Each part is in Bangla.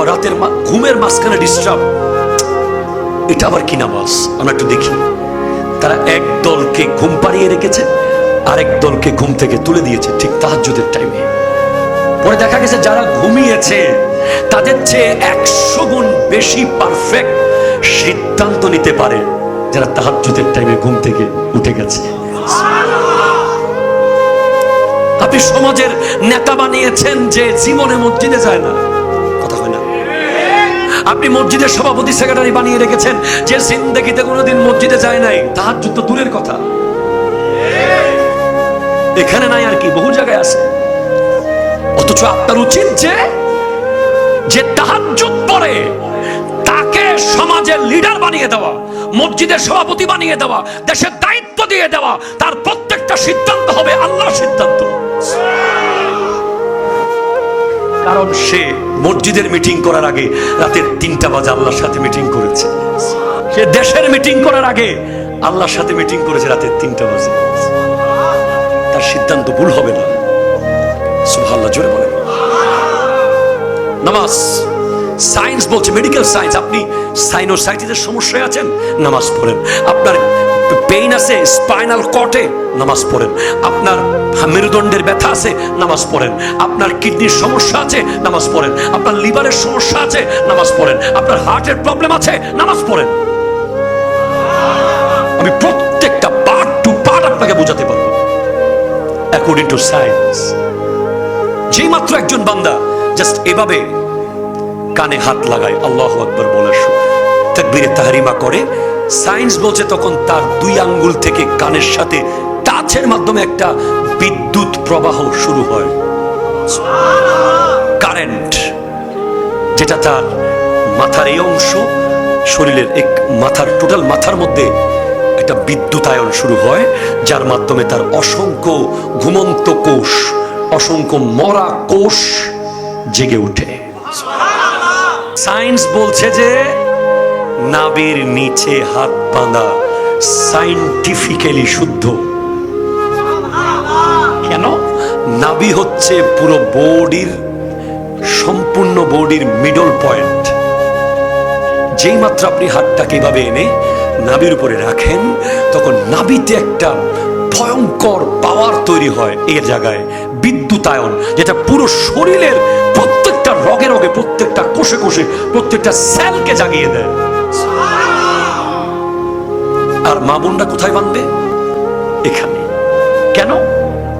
আবার রাতের ঘুমের মাঝখানে ডিস্টার্ব এটা আবার কি নামাজ আমরা একটু দেখি। তারা এক দলকে ঘুম পাড়িয়ে রেখেছে, আরেক দলকে ঘুম থেকে তুলে দিয়েছে ঠিক তাহাজ্জুদের টাইমে পরে দেখা গেছে যারা ঘুমিয়েছে, তাদের চেয়ে একশো গুণ বেশি পারফেক্ট সিদ্ধান্ত নিতে পারে যারা তাহাজ্জুদের টাইমে ঘুম থেকে উঠে গেছে। আপনি সমাজের নেতা বানিয়েছেন যে জীবনে মসজিদে যায় না। আপনি মসজিদের সভাপতি, সেক্রেটারি বানিয়ে রেখেছেন, যে জিন্দেগিতে কোনোদিন মসজিদে যায় নাই, তাহার যুদ্ধ দূরের কথা। এখানে নাই আর কি, বহু জায়গায় আছে। অথচ আপনার উচিত যে যে তাহাজ্জুদ পড়ে তাকে সমাজের লিডার বানিয়ে দেওয়া, মসজিদের সভাপতি বানিয়ে দেওয়া, দেশের দায়িত্ব দিয়ে দেওয়া, তার প্রত্যেকটা সিদ্ধান্ত হবে আল্লাহর সিদ্ধান্ত। কারণ সে মসজিদের মিটিং করার আগে রাতের তিনটা বাজে আল্লাহর সাথে মিটিং করেছে। সে দেশের মিটিং করার আগে আল্লাহর সাথে মিটিং করেছে রাতের তিনটা বাজে। তার সিদ্ধান্ত ভুল হবে না। সুবহানাল্লাহ, জোরে বলেন। নামাজ, সায়েন্স বলছে, মেডিকেল সায়েন্স, আপনি সাইনোসাইটিসের সমস্যায় আছেন? নামাজ পড়েন। আপনার আছে স্পাইনাল কটে নামাজ পড়েন। আপনার মেরুদণ্ডের ব্যথা আছে, নামাজ পড়েন। আপনার কিডনির সমস্যা আছে, নামাজ পড়েন। আপনার লিভারের সমস্যা আছে, নামাজ পড়েন। আপনার হার্টের প্রবলেম আছে, নামাজ পড়েন। আমি প্রত্যেকটা পার্ট টু পার্ট আপনাকে বোঝাতে পারব। অ্যাকর্ডিং টু সায়েন্স যেই মাত্র একজন বান্দা জাস্ট এভাবে কানে হাত লাগায়, আল্লাহ আকবর বলে তাকবীরে তাহারিমা করে সায়েন্স বলছে তখন তার দুই আঙ্গুল থেকে কানের সাথে টাচের মাধ্যমে একটা বিদ্যুৎ প্রবাহ শুরু হয়। কারেন্ট যেটা তার মাথার এই অংশ, শরীরের এক মাথার টোটাল মাথার মধ্যে একটা বিদ্যুতায়ন শুরু হয়, যার মাধ্যমে তার অসংখ্য ঘুমন্ত কোষ, অসংখ্য মরা কোষ জেগে ওঠে। সায়েন্স বলছে যে নাবির নিচে হাত বাঁধা সাইন্টিফিক্যালি শুদ্ধ। কেন? নাবি হচ্ছে পুরো বডির, সম্পূর্ণ বডির মিডল পয়েন্ট যেই মাত্র আপনি হাতটাকে এভাবে এনে নাবির উপরে রাখেন, তখন নাবিতে একটা ভয়ঙ্কর পাওয়ার তৈরি হয় এই জায়গায় বিদ্যুতায়ন যেটা পুরো শরীরের প্রত্যেকটা রগে রগে, প্রত্যেকটা কোষে কোষে, প্রত্যেকটা সেলকে জাগিয়ে দেয়। আর মা বোনরা কোথায় বাঁধবে? এখানে। কেন?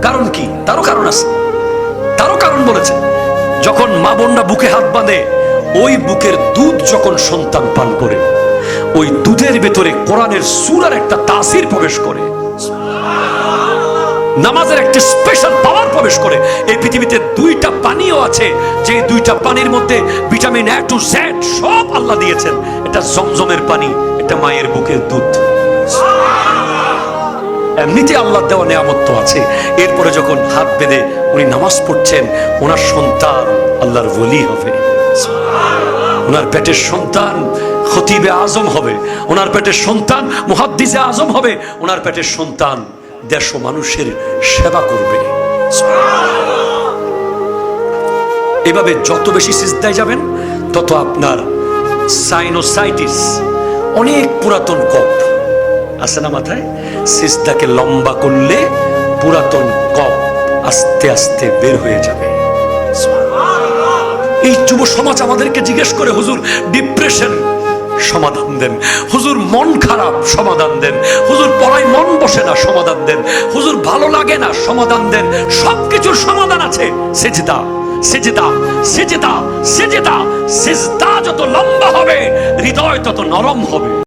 কারণ কি? তারও কারণ আছে। তারও কারণ বলেছে। যখন মা বোনরা বুকে হাত বাঁধে, ওই বুকের দুধ যখন সন্তান পান করে, ওই দুধের ভেতরে কোরআনের সুরার একটা তাসির প্রবেশ করে। নামাজের একটা স্পেশাল পাওয়ার প্রবেশ করে। এই পৃথিবীতে দুইটা পানিও আছে। যে দুইটা পানির মধ্যে ভিটামিন এ টু জেড সব আল্লাহ দিয়েছেন। এটা জমজমের পানি, এটা মায়ের বুকের দুধ। এমনিতে আল্লাহ দেওয়া নেয়ামত তো আছে। এরপরে যখন হাত বেঁধে উনি নামাজ পড়ছেন, ওনার সন্তান আল্লাহর বলি হবে। ওনার পেটের সন্তান খতিবে আজম হবে। ওনার পেটের সন্তান মুহাদ্দিসে আজম হবে। ওনার পেটের সন্তান দেশ মানুষের সেবা করবে। এভাবে যত বেশি সিজদায় যাবেন, তত আপনার সাইনোসাইটিস অনেক পুরাতন কপ আছে না মাথায়? সিজদাকে লম্বা করলে পুরাতন কপ আস্তে আস্তে বের হয়ে যাবে। এই যুব সমাজ আমাদেরকে জিজ্ঞেস করে, হুজুর ডিপ্রেশন সমাধান দেন। হুজুর মন খারাপ, সমাধান দেন। হুজুর পড়ায় মন বসে না, সমাধান দেন। হুজুর ভালো লাগে না, সমাধান দেন। সব কিছুর সমাধান আছে। সেজদা সেজদা সেজদা সেজদা সেজদা যত লম্বা হবে, হৃদয় তত নরম হবে।